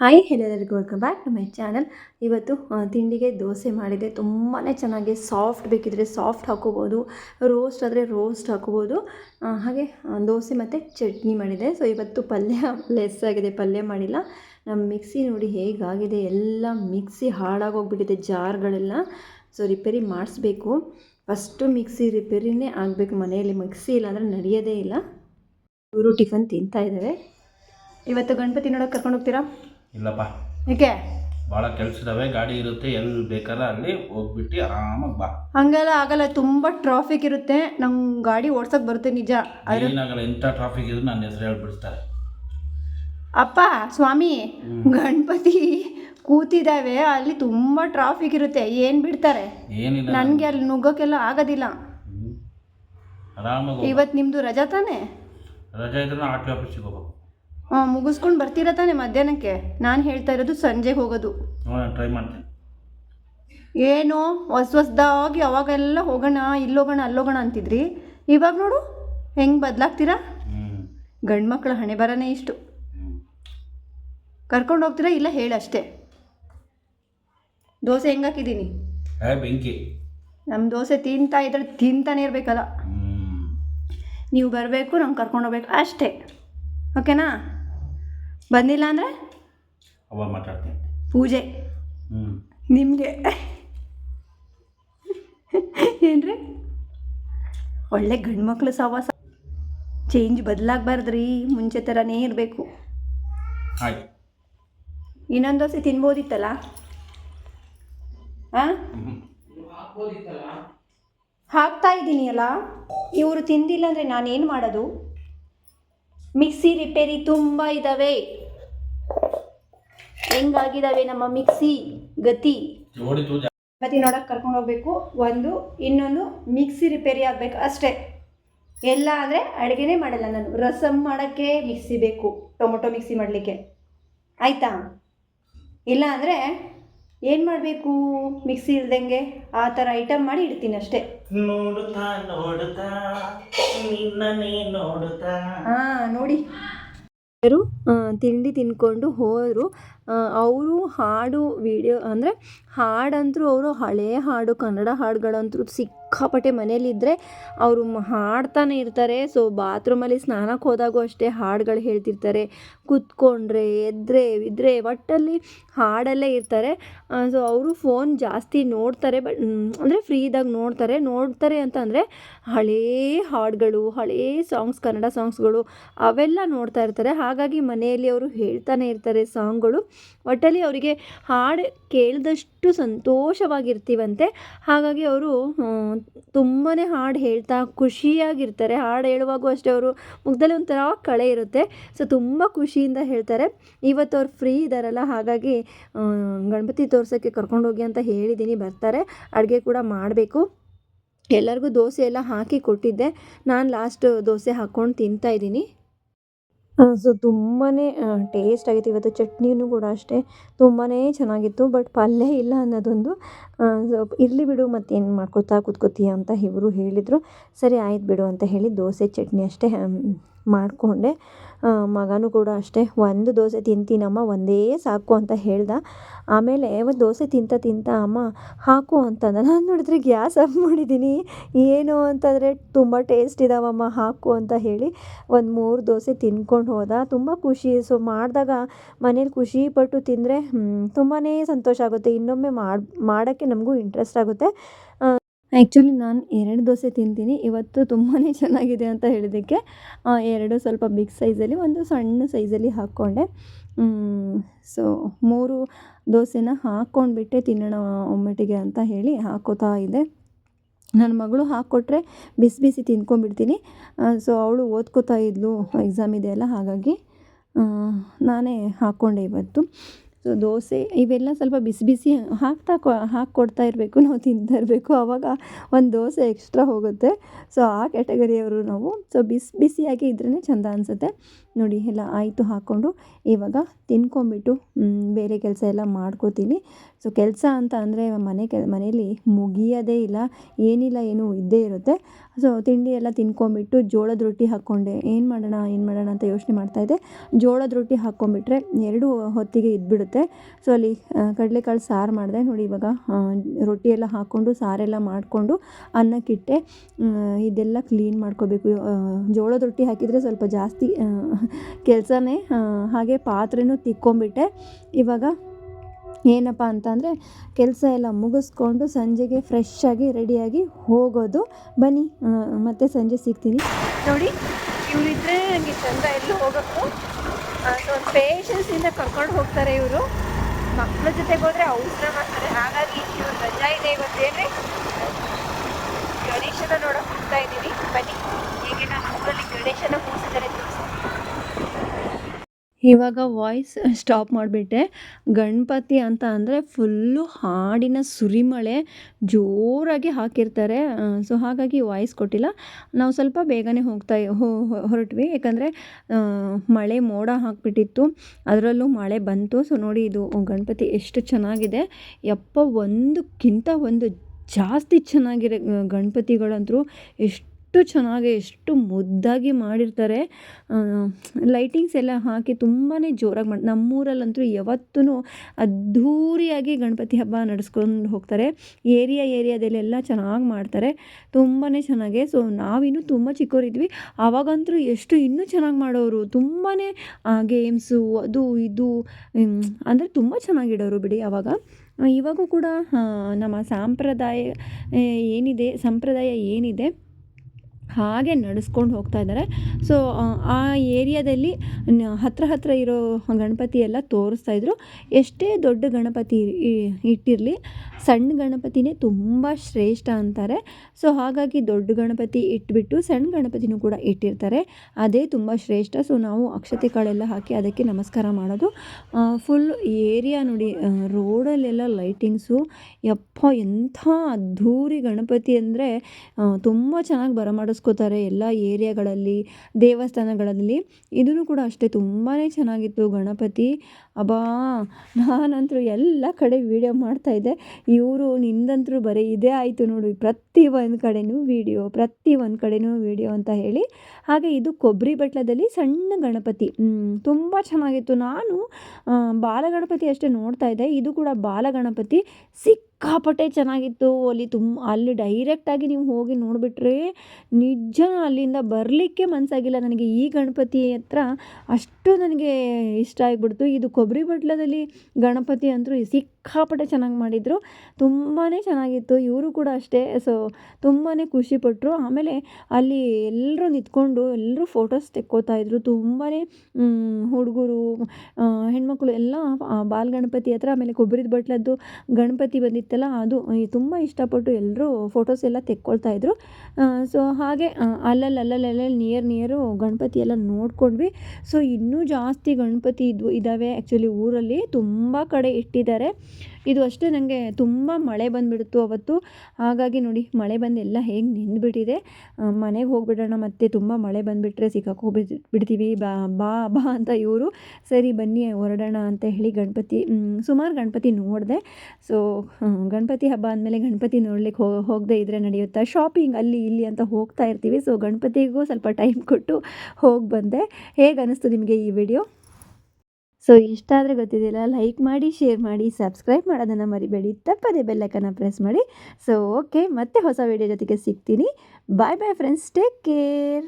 Hi ಎಲ್ಲರಿಗೂ welcome back to my channel ಇವತ್ತು ತಿಂಡಿಗೆ ದೋಸೆ ಮಾಡಿದೆ. ತುಂಬಾ ಚೆನ್ನಾಗಿ ಸಾಫ್ಟ್ ಬೇಕಿದ್ರೆ ಸಾಫ್ಟ್ ಹಾಕೋಬೋದು ರೋಸ್ಟ್ ಆದರೆ ರೋಸ್ಟ್ ಹಾಕೋಬೋದು. ಹಾಗೆ ದೋಸೆ ಮತ್ತು ಚಟ್ನಿ ಮಾಡಿದೆ. ಸೊ ಇವತ್ತು ಪಲ್ಯ ಲೆಸ್ ಆಗಿದೆ, ಪಲ್ಯ ಮಾಡಿಲ್ಲ. ನಮ್ಮ ಮಿಕ್ಸಿ ನೋಡಿ ಹೇಗಾಗಿದೆ, ಎಲ್ಲ ಮಿಕ್ಸಿ ಹಾಳಾಗೋಗ್ಬಿಟ್ಟಿದೆ ಜಾರ್ಗಳೆಲ್ಲ. ಸೊ ರಿಪೇರಿ ಮಾಡಿಸ್ಬೇಕು. ಫಸ್ಟು ಮಿಕ್ಸಿ ರಿಪೇರಿನೇ ಆಗಬೇಕು ಮನೆಯಲ್ಲಿ. ಮಿಕ್ಸಿ ಇಲ್ಲಾಂದರೆ ನಡೆಯೋದೇ ಇಲ್ಲ. ಇವರು ಟಿಫನ್ ತಿಂತಾ ಇದ್ದಾರೆ. ಇವತ್ತು ಗಣಪತಿ ನೋಡೋಕೆ ಕರ್ಕೊಂಡು ಹೋಗ್ತೀರಾ? ಇಲ್ಲಪ್ಪ. ಏಕೆ ಭಾಳ ಕೆಲಸದವೆ ಗಾಡಿ ಇರುತ್ತೆ ಎಲ್ಲಿ ಬೇಕಲ್ಲ ಅಲ್ಲಿ ಹೋಗ್ಬಿಟ್ಟು ಆರಾಮಾಗಿ ಬಾ. ಹಂಗೆಲ್ಲ ಆಗಲ್ಲ ತುಂಬ ಟ್ರಾಫಿಕ್ ಇರುತ್ತೆ. ನಂಗೆ ಗಾಡಿ ಓಡ್ಸೋಕೆ ಬರುತ್ತೆ ನಿಜ. ಆದರೆ ಏನಾಗಲ್ಲ ಎಂಥ ಟ್ರಾಫಿಕ್ ಇದ್ರು ನನ್ನ ಹೆಸರು ಹೇಳ್ಬಿಡ್ತಾರೆ. ಅಪ್ಪ ಸ್ವಾಮಿ ಗಣಪತಿ ಕೂತಿದ್ದಾವೆ ಅಲ್ಲಿ ತುಂಬ ಟ್ರಾಫಿಕ್ ಇರುತ್ತೆ. ಏನು ಬಿಡ್ತಾರೆ? ಏನಿಲ್ಲ. ನನಗೆ ಅಲ್ಲಿ ನುಗ್ಗೋಕ್ಕೆಲ್ಲ ಆಗೋದಿಲ್ಲ. ಹ್ಮ್. ಆರಾಮಾಗಿ ಹೋಗು. ಇವತ್ತು ನಿಮ್ಮದು ರಜಾ ತಾನೇ? ರಜೆ ಇದ್ರೆ ಆರ್ ಟಿ ಆಫೀಸಿಗೆ ಹೋಗ್ಬೇಕು. ಹಾಂ ಮುಗಿಸ್ಕೊಂಡು ಬರ್ತೀರಾ ತಾನೇ ಮಧ್ಯಾಹ್ನಕ್ಕೆ? ನಾನು ಹೇಳ್ತಾ ಇರೋದು ಸಂಜೆಗೆ ಹೋಗೋದು. ಟ್ರೈ ಮಾಡ್ತೀನಿ. ಏನು? ಹೊಸ ಹೊಸ್ದಾಗಿ ಅವಾಗೆಲ್ಲ ಹೋಗೋಣ ಇಲ್ಲೋಗೋಣ ಅಲ್ಲೋಗೋಣ ಅಂತಿದ್ರಿ? ಇವಾಗ ನೋಡು ಹೆಂಗೆ ಬದಲಾಗ್ತೀರಾ? ಗಂಡು ಮಕ್ಕಳ ಹಣೆ ಬರನೇ ಇಷ್ಟು. ಕರ್ಕೊಂಡು ಹೋಗ್ತೀರಾ ಇಲ್ಲ ಹೇಳಷ್ಟೇ ದೋಸೆ ಹೆಂಗೆ ಹಾಕಿದ್ದೀನಿ? ಬೆಂಕಿ. ನಮ್ಮ ದೋಸೆ ತಿಂತಾ ಇದ್ರೆ ತಿಂತಾನೆ ಇರಬೇಕಲ್ಲ. ನೀವು ಬರಬೇಕು ನಂಗೆ ಕರ್ಕೊಂಡು ಹೋಗ್ಬೇಕು ಅಷ್ಟೇ. ಓಕೆನಾ? ಬಂದಿಲ್ಲ ಅಂದರೆ? ಮಾತಾಡ್ತೀನಿ. ಪೂಜೆ. ಹ್ಞೂ ನಿಮಗೆ. ಏನ್ರಿ? ಒಳ್ಳೆ ಗಂಡು ಮಕ್ಕಳು ಸವಾಸ ಚೇಂಜ್ ಬದಲಾಗಬಾರ್ದ್ರಿ ಮುಂಚೆ ಥರನೇ ಇರಬೇಕು. ಇನ್ನೊಂದು ದೋಸೆ ತಿನ್ಬೋದಿತ್ತಲ್ಲ? ಹಾಂ ಹಾಕ್ತಾ ಇದ್ದೀನಿ ಅಲ್ಲ. ಇವರು ತಿಂದಿಲ್ಲ ಅಂದರೆ ನಾನೇನು ಮಾಡೋದು? ಮಿಕ್ಸಿ ರಿಪೇರಿ ತುಂಬ ಇದ್ದಾವೆ ಹೆಂಗಾಗಿದಾವೆ ನಮ್ಮ ಮಿಕ್ಸಿ ಗತಿ? ಜೋಡಿತು ಜಾ ಗತಿ ನೋಡಕ್ಕೆ ಕರ್ಕೊಂಡು ಹೋಗ್ಬೇಕು. ಒಂದು ಇನ್ನೊಂದು ಮಿಕ್ಸಿ ರಿಪೇರಿ ಆಗಬೇಕು ಅಷ್ಟೇ. ಎಲ್ಲ ಆದ್ರೆ ಅಡುಗೆನೇ ಮಾಡಲ್ಲ ನಾನು. ರಸಂ ಮಾಡಕ್ಕೆ ಮಿಕ್ಸಿ ಬೇಕು. ಟೊಮೊಟೊ ಮಿಕ್ಸಿ ಮಾಡಲಿಕ್ಕೆ. ಆಯಿತಾ? ಇಲ್ಲ ಅಂದರೆ ಏನು ಮಾಡಬೇಕು? ಮಿಕ್ಸಿ ಇಲ್ದಂಗೆ ಆ ಥರ ಐಟಮ್ ಮಾಡಿ ಇಡ್ತೀನಿ ಅಷ್ಟೇ. ನೋಡುತ್ತಾ ನೋಡುತ್ತಾ ನಿನ್ನನೇ ನೋಡುತ್ತಾ? ಹಾಂ ನೋಡಿ. ಎಲ್ಲರೂ ತಿಂಡಿ ತಿನ್ಕೊಂಡು ಹೋದರು. ಅವರು ಹಾಡು ವಿಡಿಯೋ ಅಂದರೆ ಹಾಡಂತರೂ ಅವರು ಹಳೆಯ ಹಾಡು ಕನ್ನಡ ಹಾಡುಗಳಂತೂ ಸಿಕ್ಕಾಪಟ್ಟೆ ಮನೇಲಿದ್ದರೆ ಅವರು ಹಾಡ್ತಾನೆ ಇರ್ತಾರೆ. ಸೊ ಬಾತ್ರೂಮಲ್ಲಿ ಸ್ನಾನಕ್ಕೆ ಹೋದಾಗೂ ಅಷ್ಟೇ ಹಾಡುಗಳು ಹೇಳ್ತಿರ್ತಾರೆ. ಕೂತ್ಕೊಂಡ್ರೆ, ಎದ್ರೆ, ಇದ್ರೆ ಒಟ್ಟಲ್ಲಿ ಹಾಡಲ್ಲೇ ಇರ್ತಾರೆ. ಸೊ ಅವರು ಫೋನ್ ಜಾಸ್ತಿ ನೋಡ್ತಾರೆ. ಬಟ್ ಅಂದರೆ ಫ್ರೀ ಇದ್ದಾಗ ನೋಡ್ತಾರೆ. ನೋಡ್ತಾರೆ ಅಂತ ಅಂದರೆ ಹಳೇ ಹಾಡುಗಳು, ಹಳೇ ಸಾಂಗ್ಸ್ ಕನ್ನಡ ಸಾಂಗ್ಸ್ಗಳು ಅವೆಲ್ಲ ನೋಡ್ತಾ ಇರ್ತಾರೆ. ಹಾಗಾಗಿ ಮನೆಯಲ್ಲಿ ಅವರು ಹೇಳ್ತಾನೆ ಇರ್ತಾರೆ ಸಾಂಗ್ಗಳು ಒಟ್ಟಲ್ಲಿ ಅವರಿಗೆ ಹಾಡು ಕೇಳಿದಷ್ಟು ಸಂತೋಷವಾಗಿರ್ತೀವಂತೆ. ಹಾಗಾಗಿ ಅವರು ತುಂಬಾ ಹಾಡು ಹೇಳ್ತಾ ಖುಷಿಯಾಗಿರ್ತಾರೆ. ಹಾಡು ಹೇಳುವಾಗೂ ಅಷ್ಟೇ ಅವರು ಮುಖದಲ್ಲಿ ಒಂಥರ ಕಳೆ ಇರುತ್ತೆ. ಸೊ, ತುಂಬ ಖುಷಿಯಿಂದ ಹೇಳ್ತಾರೆ. ಇವತ್ತು ಅವ್ರು ಫ್ರೀ ಇದ್ದಾರಲ್ಲ ಹಾಗಾಗಿ ಗಣಪತಿ ತೋರ್ಸೋಕ್ಕೆ ಕರ್ಕೊಂಡೋಗಿ ಅಂತ ಹೇಳಿದ್ದೀನಿ ಬರ್ತಾರೆ. ಅಡುಗೆ ಕೂಡ ಮಾಡಬೇಕು. ಎಲ್ಲರಿಗೂ ದೋಸೆ ಎಲ್ಲ ಹಾಕಿ ಕೊಟ್ಟಿದ್ದೆ. ನಾನು ಲಾಸ್ಟ್ ದೋಸೆ ಹಾಕ್ಕೊಂಡು ತಿಂತಾ ಇದ್ದೀನಿ. ಸೊ ತುಂಬಾ ಟೇಸ್ಟ್ ಆಗಿತ್ತು. ಇವತ್ತು ಚಟ್ನಿಯೂ ಕೂಡ ಅಷ್ಟೇ. ತುಂಬಾ ಚೆನ್ನಾಗಿತ್ತು ಬಟ್ ಪಲ್ಯ ಇಲ್ಲ ಅನ್ನೋದೊಂದು ಇರಲಿ ಬಿಡು, ಮತ್ತೇನು ಮಾಡ್ಕೋತಾ ಕೂತ್ಕೋತೀಯ ಅಂತ ಇವರು ಹೇಳಿದರು. ಸರಿ, ಆಯ್ತು ಬಿಡು ಅಂತ ಹೇಳಿ ದೋಸೆ, ಚಟ್ನಿ ಅಷ್ಟೇ ಮಾಡಿಕೊಂಡೆ. ಮಗನೂ ಕೂಡ ಅಷ್ಟೇ. ಒಂದು ದೋಸೆ ತಿಂತೀನಮ್ಮ ಒಂದೇ ಸಾಕು ಅಂತ ಹೇಳ್ದ. ಆಮೇಲೆ ಒಂದು ದೋಸೆ ತಿಂತ ತಿಂತ, ಅಮ್ಮ, ಹಾಕು ಅಂತಂದ. ನಾನು ನೋಡಿದ್ರೆ ಗ್ಯಾಸ್ ಆಫ್ ಮಾಡಿದ್ದೀನಿ ಏನು? ಅಂತಂದರೆ, ತುಂಬ ಟೇಸ್ಟ್ ಇದಾವಮ್ಮ, ಹಾಕು ಅಂತ ಹೇಳಿ ಒಂದು ಮೂರು ದೋಸೆ ತಿನ್ಕೊಂಡು ಹೋದ. ತುಂಬ ಖುಷಿ. ಸೊ ಮಾಡಿದಾಗ ಮನೇಲಿ ಖುಷಿ ಪಟ್ಟು ತಿಂದರೆ ತುಂಬಾ ಸಂತೋಷ ಆಗುತ್ತೆ. ಇನ್ನೊಮ್ಮೆ ಮಾಡಿ, ಮಾಡೋಕ್ಕೆ ನಮಗೂ ಇಂಟ್ರೆಸ್ಟ್ ಆಗುತ್ತೆ. ಆ್ಯಕ್ಚುಲಿ ನಾನು ಎರಡು ದೋಸೆ ತಿಂತೀನಿ. ಇವತ್ತು ತುಂಬಾ ಚೆನ್ನಾಗಿದೆ ಅಂತ ಹೇಳಿದ್ದಕ್ಕೆ ಎರಡು ಸ್ವಲ್ಪ ಬಿಗ್ ಸೈಜಲ್ಲಿ, ಒಂದು ಸಣ್ಣ ಸೈಜಲ್ಲಿ ಹಾಕ್ಕೊಂಡೆ. ಸೊ ಮೂರು ದೋಸೆನ ಹಾಕ್ಕೊಂಡ್ಬಿಟ್ಟೆ ತಿನ್ನೋಣ ಒಮ್ಮಟ್ಟಿಗೆ ಅಂತ ಹೇಳಿ ಹಾಕೋತಾ ಇದ್ದೆ. ನನ್ನ ಮಗಳು ಹಾಕ್ಕೊಟ್ರೆ ಬಿಸಿ ಬಿಸಿ ತಿನ್ಕೊಂಡ್ಬಿಡ್ತೀನಿ. ಸೊ ಅವಳು ಓದ್ಕೋತಾ ಇದ್ಲು ಎಕ್ಸಾಮ್ ಇದೆ ಅಲ್ಲ, ಹಾಗಾಗಿ ನಾನೇ ಹಾಕ್ಕೊಂಡೆ ಇವತ್ತು. ಸೊ ದೋಸೆ ಇವೆಲ್ಲ ಸ್ವಲ್ಪ ಬಿಸಿ ಬಿಸಿ ಹಾಕ್ತಾ ಕೊ, ಹಾಕ್ಕೊಡ್ತಾ ಇರಬೇಕು. ನಾವು ತಿಂತಾ ಇರಬೇಕು. ಆವಾಗ ಒಂದು ದೋಸೆ ಎಕ್ಸ್ಟ್ರಾ ಹೋಗುತ್ತೆ. ಸೊ ಆ ಕ್ಯಾಟಗರಿಯವರು ನಾವು ಸೊ ಬಿಸಿ, ಬಿಸಿಯಾಗಿ ಇದ್ರೇ ಚೆಂದ ಅನಿಸುತ್ತೆ. ನೋಡಿ, ಎಲ್ಲ ಆಯಿತು ಹಾಕ್ಕೊಂಡು ಇವಾಗ ತಿನ್ಕೊಂಬಿಟ್ಟು ಬೇರೆ ಕೆಲಸ ಎಲ್ಲ ಮಾಡ್ಕೋತೀನಿ. ಸೊ ಕೆಲಸ ಅಂತ ಅಂದರೆ ಮನೆ ಕೆಲ ಮನೆಯಲ್ಲಿ ಮುಗಿಯೋದೇ ಇಲ್ಲ. ಏನಿಲ್ಲ, ಏನೂ ಇದ್ದೇ ಇರುತ್ತೆ. ಸೊ ತಿಂಡಿ ಎಲ್ಲ ತಿನ್ಕೊಂಬಿಟ್ಟು ಜೋಳದ ರೊಟ್ಟಿ ಹಾಕ್ಕೊಂಡೆ. ಏನು ಮಾಡೋಣ ಏನು ಮಾಡೋಣ ಅಂತ ಯೋಚನೆ ಮಾಡ್ತಾಯಿದ್ದೆ ಜೋಳದ ರೊಟ್ಟಿ ಹಾಕ್ಕೊಂಬಿಟ್ರೆ ಎರಡು ಹೊತ್ತಿಗೆ ಇದ್ಬಿಡುತ್ತೆ. ಸೊ ಅಲ್ಲಿ ಕಡಲೆಕಾಳು ಸಾರು ಮಾಡಿದೆ. ನೋಡಿ, ಇವಾಗ ರೊಟ್ಟಿ ಎಲ್ಲ ಹಾಕ್ಕೊಂಡು ಸಾರೆಲ್ಲ ಮಾಡಿಕೊಂಡು ಅನ್ನಕ್ಕಿಟ್ಟೆ. ಇದೆಲ್ಲ ಕ್ಲೀನ್ ಮಾಡ್ಕೋಬೇಕು. ಜೋಳದ ರೊಟ್ಟಿ ಹಾಕಿದರೆ ಸ್ವಲ್ಪ ಜಾಸ್ತಿ ಕೆಲಸನೇ ಹಾಗೆ ಪಾತ್ರೆನೂ ತಿಕ್ಕೊಂಬಿಟ್ಟೆ ಇವಾಗ ಏನಪ್ಪ ಅಂತಂದರೆ, ಕೆಲಸ ಎಲ್ಲ ಮುಗಿಸ್ಕೊಂಡು ಸಂಜೆಗೆ ಫ್ರೆಶ್ ಆಗಿ ರೆಡಿಯಾಗಿ ಹೋಗೋದು. ಬನ್ನಿ ಮತ್ತೆ ಸಂಜೆ ಸಿಗ್ತೀನಿ. ನೋಡಿ, ಇವರಿದ್ರೆ ನನಗೆ ಚಂದ ಎಲ್ಲೂ ಹೋಗೋಕ್ಕೂ ಒಂದು ಪೇಷನ್ಸಿಂದ ಕರ್ಕೊಂಡು ಹೋಗ್ತಾರೆ ಇವರು. ಮಕ್ಕಳ ಜೊತೆಗೆ ಹೋದ್ರೆ ಅವಸರ ಮಾಡ್ತಾರೆ. ಹಾಗಾಗಿ ಒಂದು ರಜಾ ಇದೆ ಇವತ್ತೇನೆ ಗಣೇಶನ ನೋಡೋಕೆ ಹೋಗ್ತಾ ಇದ್ದೀವಿ. ಬನ್ನಿ. ಹೇಗೆ ನಾನು ಊರಲ್ಲಿ ಗಣೇಶನ ಕೂರಿಸಿದ್ದಾರೆ. ಇವಾಗ ವಾಯ್ಸ್ ಸ್ಟಾಪ್ ಮಾಡಿಬಿಟ್ಟೆ. ಗಣಪತಿ ಅಂತ ಅಂದರೆ ಫುಲ್ಲು ಹಾಡಿನ ಸುರಿಮಳೆ ಜೋರಾಗಿ ಹಾಕಿರ್ತಾರೆ. ಸೊ ಹಾಗಾಗಿ ವಾಯ್ಸ್ ಕೊಟ್ಟಿಲ್ಲ. ನಾವು ಸ್ವಲ್ಪ ಬೇಗನೆ ಹೋಗ್ತಾ ಹೊರಟ್ವಿ. ಯಾಕಂದರೆ ಮಳೆ ಮೋಡ ಹಾಕಿಬಿಟ್ಟಿತ್ತು. ಅದರಲ್ಲೂ ಮಳೆ ಬಂತು. ಸೊ ನೋಡಿ ಇದು ಗಣಪತಿ ಎಷ್ಟು ಚೆನ್ನಾಗಿದೆ. ಯಪ್ಪ, ಒಂದಕ್ಕಿಂತ ಒಂದು ಜಾಸ್ತಿ ಚೆನ್ನಾಗಿರೋ, ಗಣಪತಿಗಳಂತೂ ಎಷ್ಟು ಚೆನ್ನಾಗಿ, ಎಷ್ಟು ಮುದ್ದಾಗಿ ಮಾಡಿರ್ತಾರೆ. ಲೈಟಿಂಗ್ಸ್ ಎಲ್ಲ ಹಾಕಿ ತುಂಬಾ ಜೋರಾಗಿ ಮಾಡಿ, ನಮ್ಮೂರಲ್ಲಂತೂ ಯಾವತ್ತೂ ಅದ್ಧೂರಿಯಾಗಿ ಗಣಪತಿ ಹಬ್ಬ ನಡೆಸ್ಕೊಂಡು ಹೋಗ್ತಾರೆ. ಏರಿಯಾ ಏರಿಯಾದಲ್ಲೆಲ್ಲ ಚೆನ್ನಾಗಿ ಮಾಡ್ತಾರೆ. ತುಂಬಾ ಚೆನ್ನಾಗೆ. ಸೊ, ನಾವಿನ್ನೂ ತುಂಬ ಚಿಕ್ಕವರಿದ್ವಿ ಆವಾಗಂತೂ ಎಷ್ಟು ಇನ್ನೂ ಚೆನ್ನಾಗಿ ಮಾಡೋರು. ತುಂಬಾ ಗೇಮ್ಸು ಅದು ಇದು ಅಂದರೆ ತುಂಬ ಚೆನ್ನಾಗಿಡೋರು ಬಿಡಿ ಆವಾಗ ಇವಾಗೂ ಕೂಡ ನಮ್ಮ ಸಾಂಪ್ರದಾಯ, ಏನಿದೆ, ಸಂಪ್ರದಾಯ ಏನಿದೆ ಹಾಗೆ ನಡೆಸ್ಕೊಂಡು ಹೋಗ್ತಾ ಇದ್ದಾರೆ. ಸೊ ಆ ಏರಿಯಾದಲ್ಲಿ ಹತ್ರ ಹತ್ರ ಇರೋ ಗಣಪತಿ ಎಲ್ಲ ತೋರಿಸ್ತಾ ಇದ್ರು. ಎಷ್ಟೇ ದೊಡ್ಡ ಗಣಪತಿ ಇಟ್ಟಿರಲಿ, ಸಣ್ಣ ಗಣಪತಿನೇ ತುಂಬ ಶ್ರೇಷ್ಠ ಅಂತಾರೆ. ಸೊ ಹಾಗಾಗಿ ದೊಡ್ಡ ಗಣಪತಿ ಇಟ್ಬಿಟ್ಟು ಸಣ್ಣ ಗಣಪತಿನೂ ಕೂಡ ಇಟ್ಟಿರ್ತಾರೆ. ಅದೇ ತುಂಬ ಶ್ರೇಷ್ಠ. ಸೊ ನಾವು ಅಕ್ಷತೆ ಕಾಳೆಲ್ಲ ಹಾಕಿ ಅದಕ್ಕೆ ನಮಸ್ಕಾರ ಮಾಡೋದು. ಫುಲ್ ಏರಿಯಾ ನೋಡಿ ರೋಡಲ್ಲೆಲ್ಲ ಲೈಟಿಂಗ್ಸು. ಯಪ್ಪ, ಎಂಥ ಅದ್ಧೂರಿ ಗಣಪತಿ ಅಂದರೆ ತುಂಬ ಚೆನ್ನಾಗಿ ಬರಮಾಡಿಸ್ಕೋತಾರೆ ಎಲ್ಲ ಏರಿಯಾಗಳಲ್ಲಿ ದೇವಸ್ಥಾನಗಳಲ್ಲಿ. ಇದೂ ಕೂಡ ಅಷ್ಟೇ ತುಂಬಾ ಚೆನ್ನಾಗಿತ್ತು ಗಣಪತಿ. ಅಬ್ಬಾ, ನಾನಂತರೂ ಎಲ್ಲ ಕಡೆ ವೀಡಿಯೋ ಮಾಡ್ತಾಯಿದ್ದೆ ಇವರು ನಿಂದಂತರೂ ಬರೀ ಇದೇ ಆಯಿತು ನೋಡಿ, ಪ್ರತಿ ಒಂದು ಕಡೆನೂ ವೀಡಿಯೋ ಪ್ರತಿ ಒಂದು ಕಡೆನೂ ವೀಡಿಯೋ ಅಂತ ಹೇಳಿ. ಹಾಗೆ ಇದು ಕೊಬ್ಬರಿ ಬಟ್ಲದಲ್ಲಿ ಸಣ್ಣ ಗಣಪತಿ. ತುಂಬ ಚೆನ್ನಾಗಿತ್ತು. ನಾನು ಬಾಲಗಣಪತಿ ಅಷ್ಟೇ ನೋಡ್ತಾ ಇದ್ದೆ. ಇದು ಕೂಡ ಬಾಲಗಣಪತಿ. ಸಿಕ್ಕಾಪಟ್ಟೆ ಚೆನ್ನಾಗಿತ್ತು. ಅಲ್ಲಿ ತುಂಬ ಅಲ್ಲಿ ಡೈರೆಕ್ಟಾಗಿ ನೀವು ಹೋಗಿ ನೋಡಿಬಿಟ್ರೆ ನಿಜ ಅಲ್ಲಿಂದ ಬರಲಿಕ್ಕೆ ಮನಸ್ಸಾಗಿಲ್ಲ ನನಗೆ ಈ ಗಣಪತಿ ಹತ್ರ ಅಷ್ಟು ನನಗೆ ಇಷ್ಟ ಆಗಿಬಿಡ್ತು. ಇದು ಕೊಬ್ಬರಿ ಬಟ್ಲದಲ್ಲಿ ಗಣಪತಿ ಅಂತೂ ಸಿಕ್ಕಾಪಟ್ಟೆ ಚೆನ್ನಾಗಿ ಮಾಡಿದರು. ತುಂಬಾ ಚೆನ್ನಾಗಿತ್ತು. ಇವರು ಕೂಡ ಅಷ್ಟೇ. ಸೊ ತುಂಬಾ ಖುಷಿಪಟ್ಟರು ಆಮೇಲೆ ಅಲ್ಲಿ ಎಲ್ಲರೂ ನಿಂತ್ಕೊಂಡು ಎಲ್ಲರೂ ಫೋಟೋಸ್ ತೆಕ್ಕೋತಾ ಇದ್ರು. ತುಂಬಾ ಹುಡುಗರು ಹೆಣ್ಮಕ್ಳು ಎಲ್ಲ ಬಾಲ್ ಗಣಪತಿ ಹತ್ರ, ಆಮೇಲೆ ಕೊಬ್ಬರಿದ ಬಟ್ಲದ್ದು ಗಣಪತಿ ಬಂದಿತ್ತಲ್ಲ, ಅದು ತುಂಬ ಇಷ್ಟಪಟ್ಟು ಎಲ್ಲರೂ ಫೋಟೋಸ್ ಎಲ್ಲ ತೆಕ್ಕೊಳ್ತಾ ಇದ್ರು. ಸೊ ಹಾಗೆ ಅಲ್ಲಲ್ಲಿ ಅಲ್ಲಲ್ಲಿ ಅಲ್ಲಲ್ಲಿ ನಿಯರ್ ನಿಯರು ಗಣಪತಿ ಎಲ್ಲ ನೋಡ್ಕೊಂಡ್ವಿ. ಸೊ ಇನ್ನೂ ಜಾಸ್ತಿ ಗಣಪತಿ ಇದ್ವು ಇದ್ದಾವೆ ಆ್ಯಕ್ಚುಲಿ ಊರಲ್ಲಿ. ತುಂಬ ಕಡೆ ಇಟ್ಟಿದ್ದಾರೆ. ಇದು ಅಷ್ಟೇ ನನಗೆ ತುಂಬ ಮಳೆ ಬಂದುಬಿಡ್ತು ಅವತ್ತು. ಹಾಗಾಗಿ ನೋಡಿ, ಮಳೆ ಬಂದು ಎಲ್ಲ ಹೇಗೆ ನಿಂದ್ಬಿಟ್ಟಿದೆ. ಮನೆಗೆ ಹೋಗಿಬಿಡೋಣ ಮತ್ತೆ ತುಂಬ ಮಳೆ ಬಂದುಬಿಟ್ರೆ ಹೋಗ್ಬಿಟ್ಟು ಬಿಡ್ತೀವಿ. ಬಾ ಬಾ ಬಾ ಅಂತ ಇವರು, ಸರಿ ಬನ್ನಿ ಹೊರಡೋಣ ಅಂತ ಹೇಳಿ ಗಣಪತಿ ಸುಮಾರು ಗಣಪತಿ ನೋಡಿದೆ. ಸೊ ಗಣಪತಿ ಹಬ್ಬ ಅಂದಮೇಲೆ ಗಣಪತಿ ನೋಡ್ಲಿಕ್ಕೆ ಹೋ, ಹೋಗದೆ ಇದ್ದರೆ ನಡೆಯುತ್ತಾ? ಶಾಪಿಂಗ್ ಅಲ್ಲಿ ಇಲ್ಲಿ ಅಂತ ಹೋಗ್ತಾ ಇರ್ತೀವಿ. ಸೊ ಗಣಪತಿಗೂ ಸ್ವಲ್ಪ ಟೈಮ್ ಕೊಟ್ಟು ಹೋಗಿ ಬಂದೆ. ಹೇಗೆ ಅನ್ನಿಸ್ತು ನಿಮಗೆ ಈ ವಿಡಿಯೋ ಸೊ, ಇಷ್ಟ ಆದರೆ ಗೊತ್ತಿದೆಯಲ್ಲ ಲೈಕ್ ಮಾಡಿ ಶೇರ್ ಮಾಡಿ ಸಬ್ಸ್ಕ್ರೈಬ್ ಮಾಡೋದನ್ನು ಮರಿಬೇಡಿ, ತಪ್ಪದೇ ಬೆಲ್ಲೈಕನ್ನ ಪ್ರೆಸ್ ಮಾಡಿ. ಸೊ ಓಕೆ ಮತ್ತೆ ಹೊಸ ವಿಡಿಯೋ ಜೊತೆಗೆ ಸಿಗ್ತೀನಿ. Bye bye friends take care